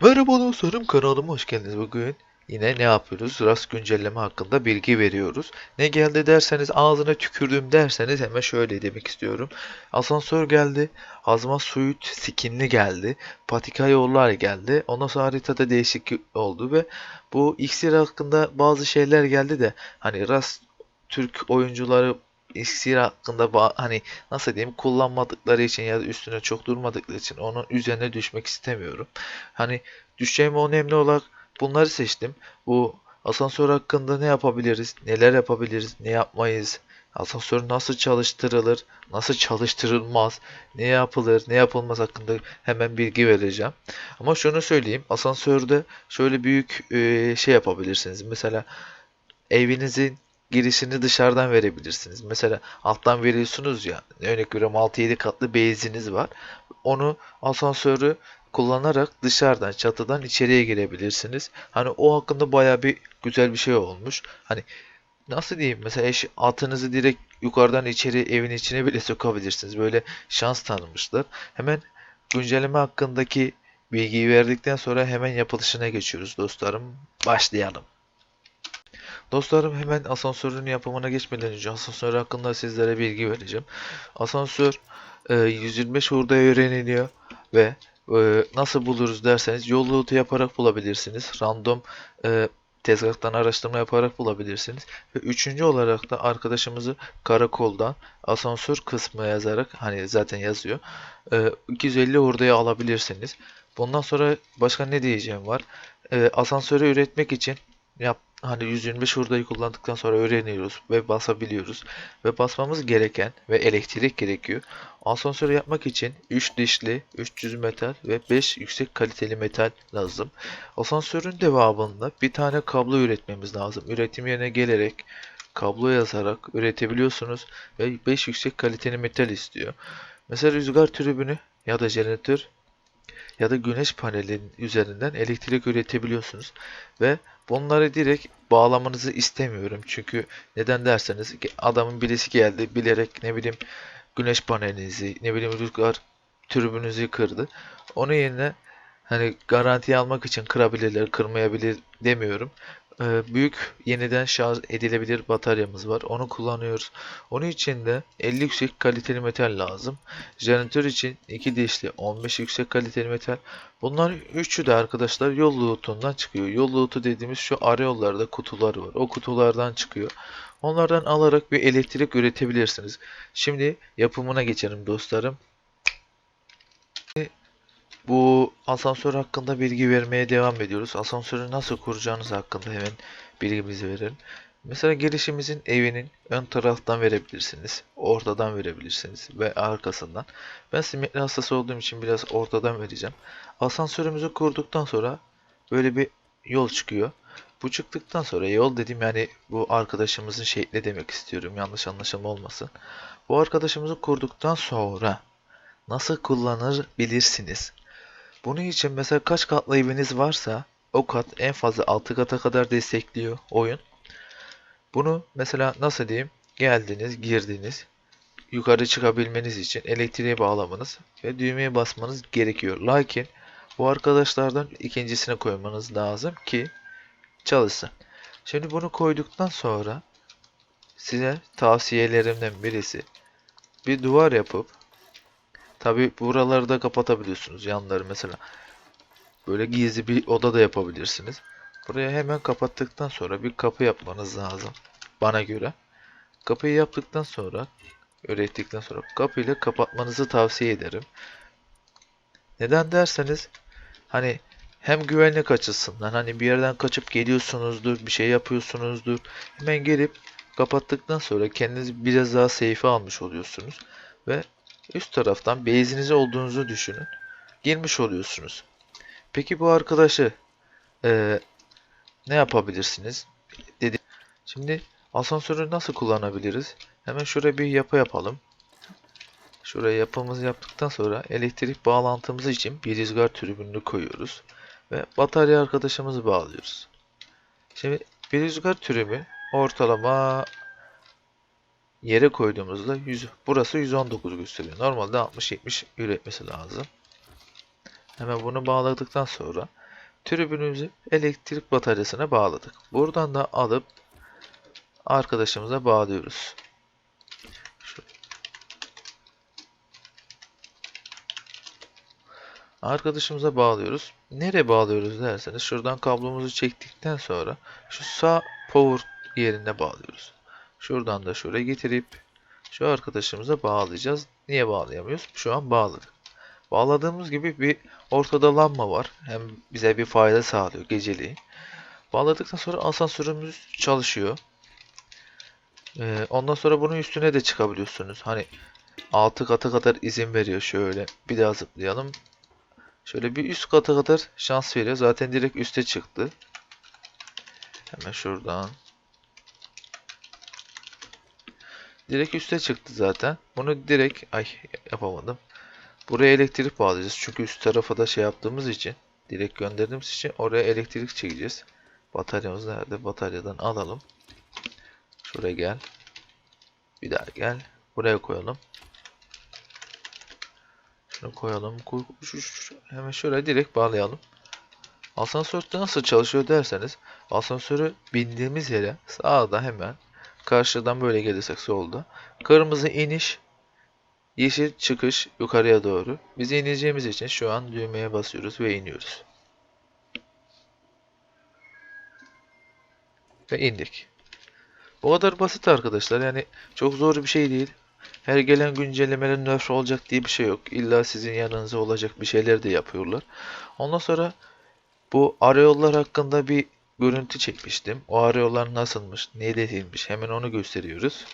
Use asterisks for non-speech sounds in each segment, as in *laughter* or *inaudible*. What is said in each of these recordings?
Merhaba dostlarım kanalıma hoş geldiniz. Bugün yine ne yapıyoruz? Rast güncelleme hakkında bilgi veriyoruz. Ne geldi derseniz ağzına tükürdüm derseniz hemen şöyle demek istiyorum. Asansör geldi. Hazma Suit skinli geldi. Patika yollar geldi. Ondan sonra haritada değişiklik oldu ve bu iksir hakkında bazı şeyler geldi de hani Rast Türk oyuncuları iksir hakkında hani nasıl diyeyim kullanmadıkları için ya da üstüne çok durmadıkları için onun üzerine düşmek istemiyorum. Hani düşeceğim önemli olarak bunları seçtim. Bu asansör hakkında ne yapabiliriz, neler yapabiliriz, ne yapmayız, asansör nasıl çalıştırılır, nasıl çalıştırılmaz, ne yapılır, ne yapılmaz hakkında hemen bilgi vereceğim. Ama şunu söyleyeyim, asansörde şöyle büyük şey yapabilirsiniz. Mesela evinizin girişini dışarıdan verebilirsiniz. Mesela alttan veriyorsunuz ya, örnek veriyorum 6-7 katlı beyziniz var. Onu asansörü kullanarak dışarıdan çatıdan içeriye girebilirsiniz. Hani o hakkında baya bir güzel bir şey olmuş. Hani nasıl diyeyim mesela eş, atınızı direkt yukarıdan içeri evin içine bile *laughs* sokabilirsiniz. Böyle şans tanımışlar. Hemen güncelleme hakkındaki bilgiyi verdikten sonra hemen yapılışına geçiyoruz dostlarım. Başlayalım. Dostlarım hemen asansörün yapımına geçmeden önce asansör hakkında sizlere bilgi vereceğim. Asansör e, 125 hurdaya öğreniliyor ve e, nasıl buluruz derseniz yol loot'u yaparak bulabilirsiniz. Random e, tezgahtan araştırma yaparak bulabilirsiniz. Ve üçüncü olarak da arkadaşımızı karakoldan asansör kısmı yazarak hani zaten yazıyor. E, 250 hurdaya alabilirsiniz. Bundan sonra başka ne diyeceğim var. E, asansörü üretmek için yap hani 125 hurdayı kullandıktan sonra öğreniyoruz ve basabiliyoruz. Ve basmamız gereken ve elektrik gerekiyor. Asansör yapmak için 3 dişli, 300 metal ve 5 yüksek kaliteli metal lazım. Asansörün devamında bir tane kablo üretmemiz lazım. Üretim yerine gelerek kablo yazarak üretebiliyorsunuz ve 5 yüksek kaliteli metal istiyor. Mesela rüzgar tribünü ya da jeneratör ya da güneş panelinin üzerinden elektrik üretebiliyorsunuz ve bunları direkt bağlamanızı istemiyorum. Çünkü neden derseniz adamın birisi geldi bilerek ne bileyim güneş panelinizi ne bileyim rüzgar türbünüzü kırdı. Onun yerine hani garanti almak için kırabilirler, kırmayabilir demiyorum. Ee, büyük yeniden şarj edilebilir bataryamız var. Onu kullanıyoruz. Onun için de 50 yüksek kaliteli metal lazım. Jeneratör için 2 dişli 15 yüksek kaliteli metal. Bunlar üçü de arkadaşlar yol loot'undan çıkıyor. Yol loot'u dediğimiz şu ara yollarda kutular var. O kutulardan çıkıyor. Onlardan alarak bir elektrik üretebilirsiniz. Şimdi yapımına geçelim dostlarım. Bu asansör hakkında bilgi vermeye devam ediyoruz. Asansörü nasıl kuracağınız hakkında hemen bilgimizi verelim. Mesela girişimizin evinin ön taraftan verebilirsiniz. Ortadan verebilirsiniz ve arkasından. Ben simetri hastası olduğum için biraz ortadan vereceğim. Asansörümüzü kurduktan sonra böyle bir yol çıkıyor. Bu çıktıktan sonra yol dediğim yani bu arkadaşımızın şekli demek istiyorum. Yanlış anlaşılma olmasın. Bu arkadaşımızı kurduktan sonra nasıl kullanır bilirsiniz. Bunun için mesela kaç katlı eviniz varsa o kat en fazla 6 kata kadar destekliyor oyun. Bunu mesela nasıl diyeyim? Geldiniz, girdiniz. Yukarı çıkabilmeniz için elektriğe bağlamanız ve düğmeye basmanız gerekiyor. Lakin bu arkadaşlardan ikincisini koymanız lazım ki çalışsın. Şimdi bunu koyduktan sonra size tavsiyelerimden birisi bir duvar yapıp tabi buraları da kapatabiliyorsunuz yanları mesela böyle gizli bir oda da yapabilirsiniz. Buraya hemen kapattıktan sonra bir kapı yapmanız lazım bana göre. Kapıyı yaptıktan sonra ürettikten sonra kapıyla kapatmanızı tavsiye ederim. Neden derseniz hani hem güvenlik açısından hani bir yerden kaçıp geliyorsunuzdur, bir şey yapıyorsunuzdur. Hemen gelip kapattıktan sonra kendinizi biraz daha safe almış oluyorsunuz ve üst taraftan base'inize olduğunuzu düşünün. Girmiş oluyorsunuz. Peki bu arkadaşı eee, ne yapabilirsiniz? Dedi. Şimdi asansörü nasıl kullanabiliriz? Hemen şuraya bir yapı yapalım. Şuraya yapımızı yaptıktan sonra elektrik bağlantımız için bir rüzgar türbününü koyuyoruz. Ve batarya arkadaşımızı bağlıyoruz. Şimdi bir rüzgar türbü ortalama yere koyduğumuzda 100, burası 119 gösteriyor. Normalde 60-70 üretmesi lazım. Hemen bunu bağladıktan sonra tribünümüzü elektrik bataryasına bağladık. Buradan da alıp arkadaşımıza bağlıyoruz. Arkadaşımıza bağlıyoruz. Nereye bağlıyoruz derseniz şuradan kablomuzu çektikten sonra şu sağ power yerine bağlıyoruz. Şuradan da şuraya getirip şu arkadaşımıza bağlayacağız. Niye bağlayamıyoruz? Şu an bağladık. Bağladığımız gibi bir ortada lamba var. Hem bize bir fayda sağlıyor geceliği. Bağladıktan sonra asansörümüz çalışıyor. Ee, ondan sonra bunun üstüne de çıkabiliyorsunuz. Hani 6 katı kadar izin veriyor şöyle. Bir daha zıplayalım. Şöyle bir üst katı kadar şans veriyor. Zaten direkt üste çıktı. Hemen şuradan. Direkt üste çıktı zaten. Bunu direkt ay yapamadım. Buraya elektrik bağlayacağız. Çünkü üst tarafa da şey yaptığımız için direkt gönderdiğimiz için oraya elektrik çekeceğiz. Bataryamız nerede? Bataryadan alalım. Şuraya gel. Bir daha gel. Buraya koyalım. Şunu koyalım. Hemen şuraya direkt bağlayalım. Asansör nasıl çalışıyor derseniz asansörü bindiğimiz yere sağda hemen karşıdan böyle gelirsek solda kırmızı iniş yeşil çıkış yukarıya doğru. Biz ineceğimiz için şu an düğmeye basıyoruz ve iniyoruz. Ve indik. Bu kadar basit arkadaşlar. Yani çok zor bir şey değil. Her gelen güncellemeler nerf olacak diye bir şey yok. İlla sizin yanınıza olacak bir şeyler de yapıyorlar. Ondan sonra bu arayollar hakkında bir görüntü çekmiştim. O arayollar nasılmış, ne edilmiş hemen onu gösteriyoruz.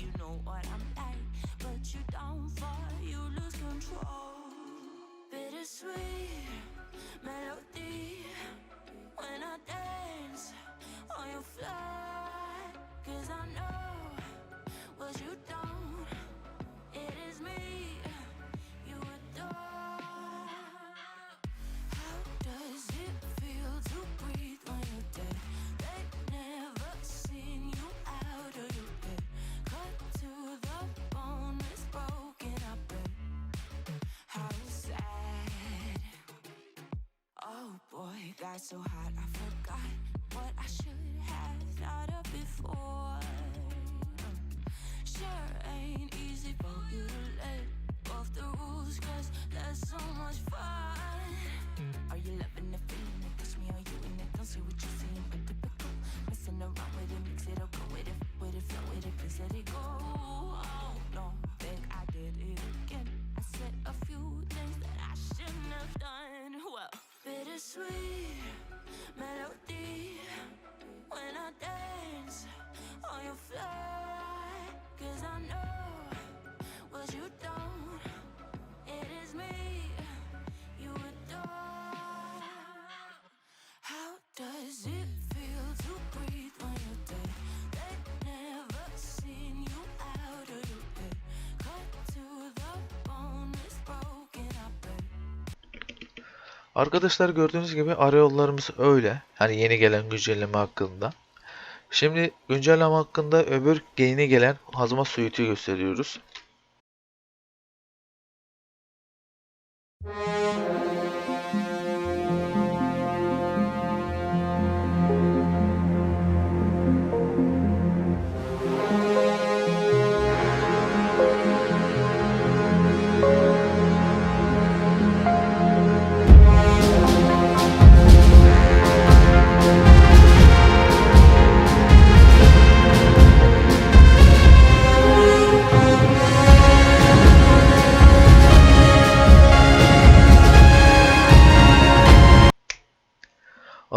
You what I'm like, but you so hot Arkadaşlar gördüğünüz gibi arayollarımız öyle. Hani yeni gelen güncelleme hakkında. Şimdi güncelleme hakkında öbür yeni gelen hazma suite'i gösteriyoruz.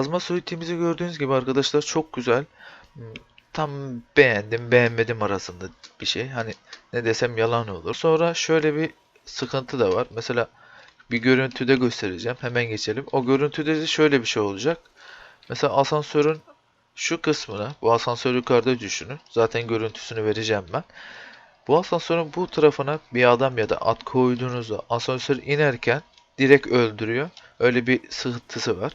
Azma suite'imizi gördüğünüz gibi arkadaşlar çok güzel. Hmm, Tam beğendim beğenmedim arasında bir şey. Hani ne desem yalan olur. Sonra şöyle bir sıkıntı da var. Mesela bir görüntüde göstereceğim. Hemen geçelim. O görüntüde de şöyle bir şey olacak. Mesela asansörün şu kısmına, bu asansör yukarıda düşünün. Zaten görüntüsünü vereceğim ben. Bu asansörün bu tarafına bir adam ya da at koyduğunuzda asansör inerken direkt öldürüyor. Öyle bir sıkıntısı var.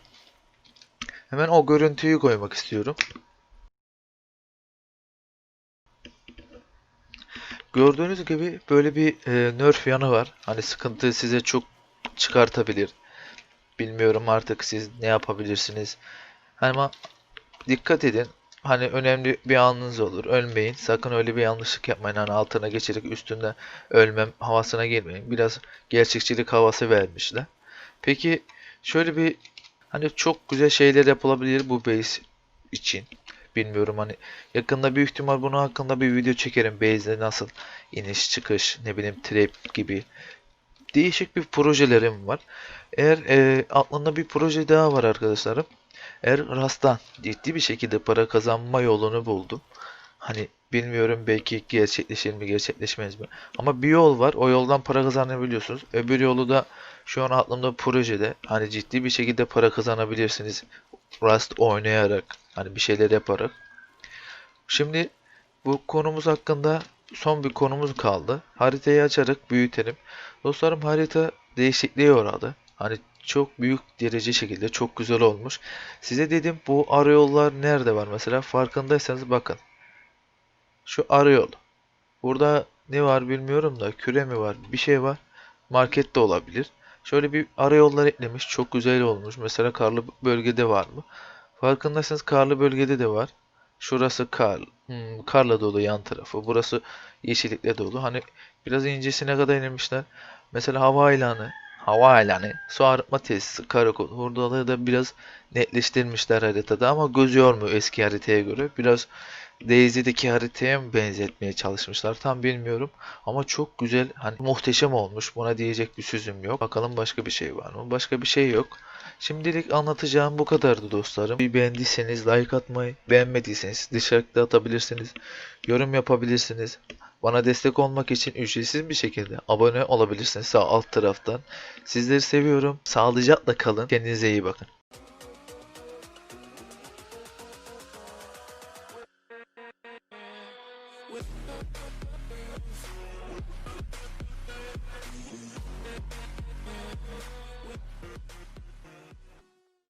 Hemen o görüntüyü koymak istiyorum. Gördüğünüz gibi böyle bir e, nerf yanı var. Hani sıkıntı size çok çıkartabilir. Bilmiyorum artık siz ne yapabilirsiniz. Ama dikkat edin. Hani önemli bir anınız olur. Ölmeyin. Sakın öyle bir yanlışlık yapmayın. Hani altına geçerek üstünde ölmem havasına girmeyin. Biraz gerçekçilik havası vermişler. Peki şöyle bir hani çok güzel şeyler yapılabilir bu base için. Bilmiyorum hani yakında büyük ihtimal bunun hakkında bir video çekerim. Base'de nasıl iniş çıkış ne bileyim trap gibi değişik bir projelerim var. Eğer e, aklımda bir proje daha var arkadaşlarım. Eğer Rust'tan ciddi bir şekilde para kazanma yolunu buldum. Hani bilmiyorum belki gerçekleşir mi gerçekleşmez mi. Ama bir yol var. O yoldan para kazanabiliyorsunuz. Öbür yolu da şu an aklımda projede. Hani ciddi bir şekilde para kazanabilirsiniz. Rust oynayarak. Hani bir şeyler yaparak. Şimdi bu konumuz hakkında son bir konumuz kaldı. Haritayı açarak büyütelim. Dostlarım harita değişikliğe uğradı. Hani çok büyük derece şekilde çok güzel olmuş. Size dedim bu arayollar nerede var mesela farkındaysanız bakın. Şu arayol. Burada ne var bilmiyorum da küre mi var bir şey var. Market de olabilir. Şöyle bir arayollar eklemiş. Çok güzel olmuş. Mesela karlı bölgede var mı? Farkındaysanız karlı bölgede de var. Şurası kar, hmm, karla dolu yan tarafı. Burası yeşillikle dolu. Hani biraz incesine kadar inmişler. Mesela hava ilanı, hava ilanı, su arıtma tesisi, karakol. Hurdalığı da biraz netleştirmişler haritada ama göz yormuyor eski haritaya göre. Biraz DayZ'deki haritaya mı benzetmeye çalışmışlar tam bilmiyorum. Ama çok güzel, hani muhteşem olmuş. Buna diyecek bir sözüm yok. Bakalım başka bir şey var mı? Başka bir şey yok. Şimdilik anlatacağım bu kadardı dostlarım. Bir beğendiyseniz like atmayı, beğenmediyseniz dışarıda atabilirsiniz. Yorum yapabilirsiniz. Bana destek olmak için ücretsiz bir şekilde abone olabilirsiniz sağ alt taraftan. Sizleri seviyorum. Sağlıcakla kalın. Kendinize iyi bakın.